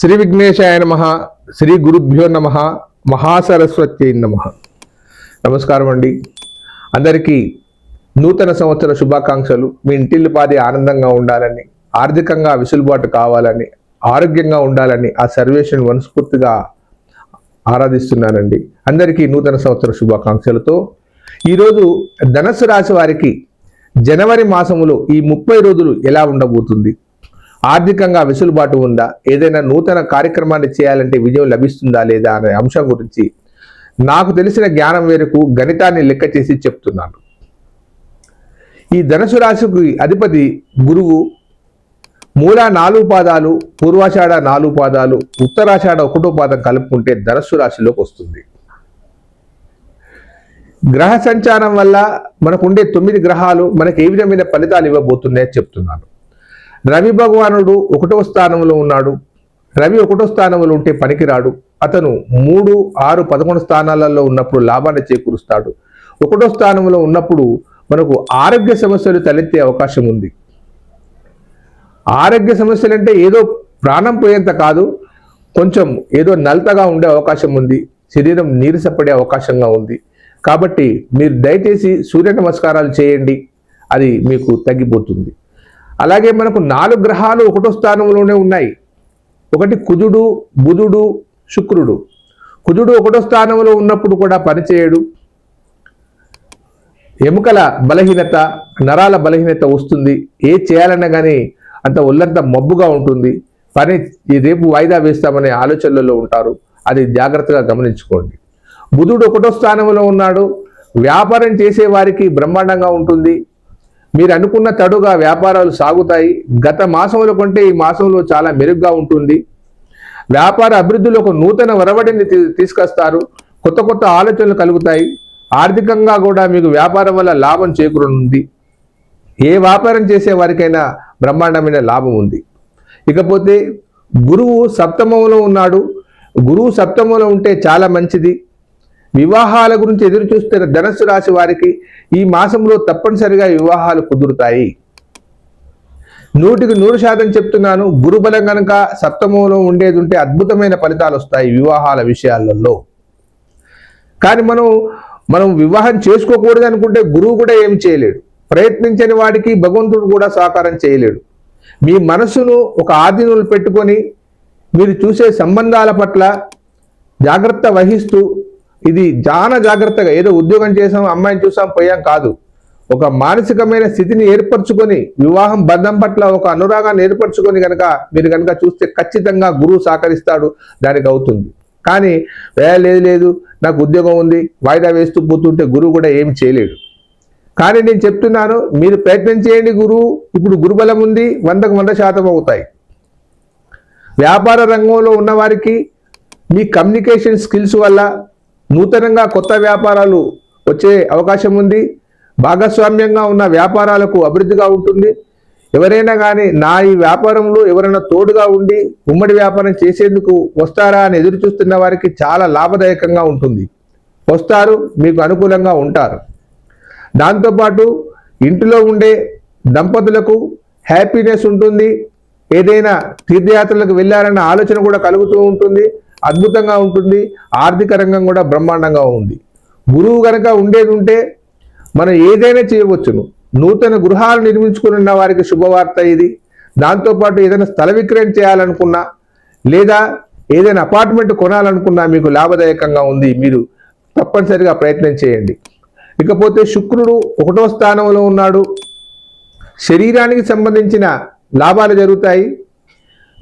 శ్రీ విఘ్నేశాయ నమ శ్రీ గురుభ్యో నమ మహాసరస్వత్యై నమ. నమస్కారం అండి. అందరికీ నూతన సంవత్సర శుభాకాంక్షలు. మీ ఇంటిల్లిపాది ఆనందంగా ఉండాలని ఆర్థికంగా వెసులుబాటు కావాలని ఆరోగ్యంగా ఉండాలని ఆ సర్వేషన్ మనస్ఫూర్తిగా ఆరాధిస్తున్నానండి. అందరికీ నూతన సంవత్సర శుభాకాంక్షలతో ఈరోజు ధనస్సు రాశి వారికి జనవరి మాసములో ఈ ముప్పై రోజులు ఎలా ఉండబోతుంది? ఆర్థికంగా వెసులుబాటు ఉందా? ఏదైనా నూతన కార్యక్రమాన్ని చేయాలంటే విజయం లభిస్తుందా లేదా అనే అంశం గురించి నాకు తెలిసిన జ్ఞానం మేరకు గణితాన్ని లెక్క చేసి చెప్తున్నాను. ఈ ధనుసు రాశికి అధిపతి గురువు మూల నాలుగు పాదాలు పూర్వాషాఢ నాలుగు పాదాలు ఉత్తరాషాఢ ఒకటో పాదం కలుపుకుంటే ధనస్సు రాశిలోకి వస్తుంది. గ్రహ సంచారం వల్ల మనకుండే తొమ్మిది గ్రహాలు మనకు ఏ విధమైన ఫలితాలు ఇవ్వబోతున్నాయో చెప్తున్నాను. రవి భగవానుడు ఒకటో స్థానంలో ఉన్నాడు. రవి ఒకటో స్థానంలో ఉంటే పనికిరాడు. అతను మూడు ఆరు పదకొండు స్థానాలలో ఉన్నప్పుడు లాభాన్ని చేకూరుస్తాడు. ఒకటో స్థానంలో ఉన్నప్పుడు మనకు ఆరోగ్య సమస్యలు తలెత్తే అవకాశం ఉంది. ఆరోగ్య సమస్యలు అంటే ఏదో ప్రాణం పోయేంత కాదు. కొంచెం ఏదో నలతగా ఉండే అవకాశం ఉంది. శరీరం నీరసపడే అవకాశంగా ఉంది. కాబట్టి మీరు దయచేసి సూర్య నమస్కారాలు చేయండి. అది మీకు తగ్గిపోతుంది. అలాగే మనకు నాలుగు గ్రహాలు ఒకటో స్థానంలోనే ఉన్నాయి. ఒకటి కుజుడు బుధుడు శుక్రుడు. కుజుడు ఒకటో స్థానంలో ఉన్నప్పుడు కూడా పనిచేయడు. ఎముకల బలహీనత నరాల బలహీనత వస్తుంది. ఏ చేయాలన్నా కానీ అంత ఒళ్ళంతా మబ్బుగా ఉంటుంది. పని ఈ రేపు వాయిదా వేస్తామనే ఆలోచనలలో ఉంటారు. అది జాగ్రత్తగా గమనించుకోండి. బుధుడు ఒకటో స్థానంలో ఉన్నాడు. వ్యాపారం చేసే వారికి బ్రహ్మాండంగా ఉంటుంది. మీరు అనుకున్న తడుగా వ్యాపారాలు సాగుతాయి. గత మాసంలో కంటే ఈ మాసంలో చాలా మెరుగ్గా ఉంటుంది. వ్యాపార అభివృద్ధిలో ఒక నూతన వరవడిని తీ- తీసుకొస్తారు. కొత్త కొత్త ఆలోచనలు కలుగుతాయి. ఆర్థికంగా కూడా మీకు వ్యాపారం వల్ల లాభం చేకూరనుంది. ఏ వ్యాపారం చేసే వారికైనా బ్రహ్మాండమైన లాభం ఉంది. ఇకపోతే గురువు సప్తమంలో ఉన్నాడు. గురువు సప్తమంలో ఉంటే చాలా మంచిది. వివాహాల గురించి ఎదురు చూస్తున్న ధనస్సు రాశి వారికి ఈ మాసంలో తప్పనిసరిగా వివాహాలు కుదురుతాయి. నూటికి నూరు శాతం చెప్తున్నాను గురుబలం కనుక సప్తమంలో ఉండేది ఉంటే అద్భుతమైన ఫలితాలు వస్తాయి వివాహాల విషయాలలో. కానీ మనం మనం వివాహం చేసుకోకూడదు అనుకుంటే గురువు కూడా ఏం చేయలేడు. ప్రయత్నించని వాడికి భగవంతుడు కూడా సహకారం చేయలేడు. మీ మనసును ఒక ఆధీనంలో పెట్టుకొని మీరు చూసే సంబంధాల పట్ల జాగ్రత్త వహిస్తూ ఇది చాలా జాగ్రత్తగా ఏదో ఉద్యోగం చేసాం అమ్మాయిని చూసాం పోయాం కాదు. ఒక మానసికమైన స్థితిని ఏర్పరచుకొని వివాహం బంధం పట్ల ఒక అనురాగాన్ని ఏర్పరచుకొని కనుక మీరు కనుక చూస్తే ఖచ్చితంగా గురువు సహకరిస్తాడు దానికి అవుతుంది. కానీ "ఏ, లేదు లేదు నాకు ఉద్యోగం ఉంది వాయిదా వేస్తూ పోతుంటే గురువు కూడా ఏమి చేయలేడు. కానీ నేను చెప్తున్నాను మీరు ప్రయత్నం చేయండి గురువు ఇప్పుడు గురుబలం ఉంది వందకు వంద శాతం అవుతాయి. వ్యాపార రంగంలో ఉన్నవారికి మీ కమ్యూనికేషన్ స్కిల్స్ వల్ల నూతనంగా కొత్త వ్యాపారాలు వచ్చే అవకాశం ఉంది. భాగస్వామ్యంగా ఉన్న వ్యాపారాలకు అభివృద్ధిగా ఉంటుంది. ఎవరైనా కానీ నా ఈ వ్యాపారంలో ఎవరైనా తోడుగా ఉండి ఉమ్మడి వ్యాపారం చేసేందుకు వస్తారా అని ఎదురు చూస్తున్న వారికి చాలా లాభదాయకంగా ఉంటుంది. వస్తారు మీకు అనుకూలంగా ఉంటారు. దాంతోపాటు ఇంటిలో ఉండే దంపతులకు హ్యాపీనెస్ ఉంటుంది. ఏదైనా తీర్థయాత్రలకు వెళ్ళాలన్న ఆలోచన కూడా కలుగుతూ ఉంటుంది. అద్భుతంగా ఉంటుంది ఆర్థిక రంగం కూడా బ్రహ్మాండంగా ఉంది. గురువు కనుక ఉండేది ఉంటే మనం ఏదైనా చేయవచ్చును. నూతన గృహాలు నిర్మించుకుని ఉన్న వారికి శుభవార్త ఇది. దాంతోపాటు ఏదైనా స్థల విక్రయం చేయాలనుకున్నా లేదా ఏదైనా అపార్ట్మెంట్ కొనాలనుకున్నా మీకు లాభదాయకంగా ఉంది. మీరు తప్పనిసరిగా ప్రయత్నం చేయండి. ఇకపోతే శుక్రుడు ఒకటో స్థానంలో ఉన్నాడు. శరీరానికి సంబంధించిన లాభాలు జరుగుతాయి.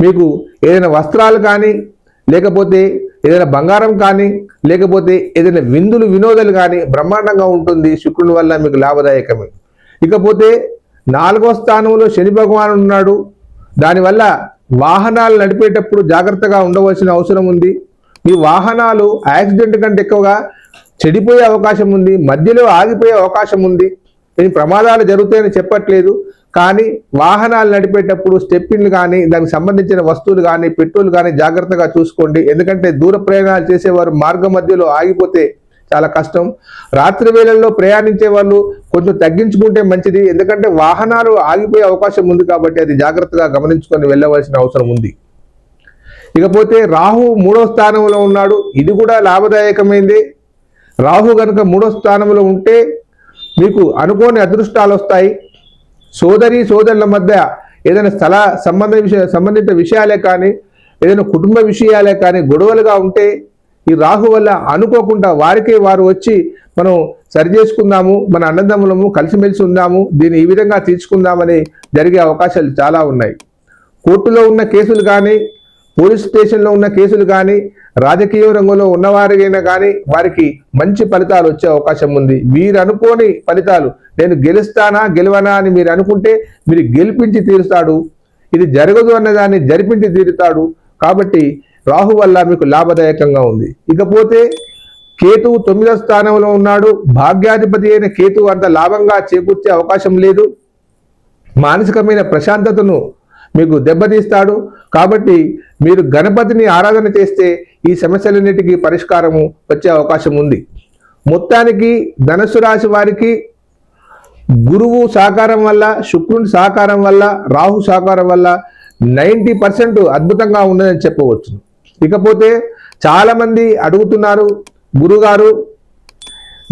మీకు ఏదైనా వస్త్రాలు కానీ లేకపోతే ఏదైనా బంగారం కానీ లేకపోతే ఏదైనా విందులు వినోదాలు కానీ బ్రహ్మాండంగా ఉంటుంది. శుక్రుని వల్ల మీకు లాభదాయకమే. ఇకపోతే నాలుగో స్థానంలో శని భగవానుడు ఉన్నాడు. దానివల్ల వాహనాలు నడిపేటప్పుడు జాగ్రత్తగా ఉండవలసిన అవసరం ఉంది. ఈ వాహనాలు యాక్సిడెంట్ కంటే ఎక్కువగా చెడిపోయే అవకాశం ఉంది. మధ్యలో ఆగిపోయే అవకాశం ఉంది. దీని ప్రమాదాలు జరుగుతాయని చెప్పట్లేదు. కానీ వాహనాలు నడిపేటప్పుడు స్టెప్పిన్లు కానీ దానికి సంబంధించిన వస్తువులు కానీ పెట్రోల్ కానీ జాగ్రత్తగా చూసుకోండి. ఎందుకంటే దూర ప్రయాణాలు చేసేవారు మార్గ మధ్యలో ఆగిపోతే చాలా కష్టం. రాత్రి వేళల్లో ప్రయాణించే వాళ్ళు కొంచెం తగ్గించుకుంటే మంచిది. ఎందుకంటే వాహనాలు ఆగిపోయే అవకాశం ఉంది కాబట్టి అది జాగ్రత్తగా గమనించుకొని వెళ్ళవలసిన అవసరం ఉంది. ఇకపోతే రాహు మూడో స్థానంలో ఉన్నాడు. ఇది కూడా లాభదాయకమైంది. రాహు కనుక మూడో స్థానంలో ఉంటే మీకు అనుకోని అదృష్టాలు వస్తాయి. సోదరి సోదరుల మధ్య ఏదైనా స్థల సంబంధ విషయ సంబంధిత విషయాలే కానీ ఏదైనా కుటుంబ విషయాలే కానీ గొడవలుగా ఉంటే ఈ రాహు వల్ల అనుకోకుండా వారికే వారు వచ్చి మనం సరి చేసుకుందాము మన అన్నదమ్ములము కలిసిమెలిసి ఉందాము దీన్ని ఈ విధంగా తీర్చుకుందామని జరిగే అవకాశాలు చాలా ఉన్నాయి. కోర్టులో ఉన్న కేసులు కానీ పోలీస్ స్టేషన్లో ఉన్న కేసులు కానీ రాజకీయ రంగంలో ఉన్నవారికైనా కానీ వారికి మంచి ఫలితాలు వచ్చే అవకాశం ఉంది. వీరనుకోని అనుకోని ఫలితాలు నేను గెలుస్తానా గెలవనా అని మీరు అనుకుంటే మీరు గెలిపించి తీరుస్తాడు ఇది జరగదు అన్నదాన్ని జరిపించి తీరుతాడు. కాబట్టి రాహు వల్ల మీకు లాభదాయకంగా ఉంది. ఇకపోతే కేతువు తొమ్మిదో స్థానంలో ఉన్నాడు. భాగ్యాధిపతి అయిన కేతువు అంత లాభంగా చేకూర్చే అవకాశం లేదు. మానసికమైన ప్రశాంతతను మీకు దెబ్బతీస్తాడు. కాబట్టి మీరు గణపతిని ఆరాధన చేస్తే ఈ సమస్యలన్నిటికీ పరిష్కారము వచ్చే అవకాశం ఉంది. మొత్తానికి ధనుసు రాశి వారికి గురువు సహకారం వల్ల శుక్రుని సహకారం వల్ల రాహు సహకారం వల్ల నైంటీ పర్సెంట్ అద్భుతంగా ఉన్నదని చెప్పవచ్చు. ఇకపోతే చాలామంది అడుగుతున్నారు గురుగారు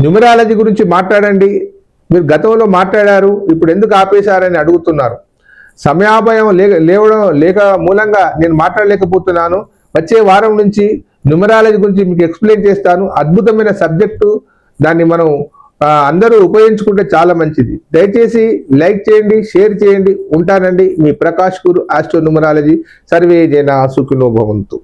న్యూమరాలజీ గురించి మాట్లాడండి. మీరు గతంలో మాట్లాడారు ఇప్పుడు ఎందుకు ఆపేశారని అడుగుతున్నారు. సమయాభయం లేక లేవడం లేక మూలంగా నేను మాట్లాడలేకపోతున్నాను. వచ్చే వారం నుంచి న్యూమరాలజీ గురించి మీకు ఎక్స్ప్లెయిన్ చేస్తాను. అద్భుతమైన సబ్జెక్టు దాన్ని మనం అందరూ ఉపయోగించుకుంటే చాలా మంచిది. దయచేసి లైక్ చేయండి షేర్ చేయండి ఉంటానండి. మీ ప్రకాష్ గురు ఆస్ట్రో న్యూమరాలజీ సర్వే జన సుఖినో భవంతు.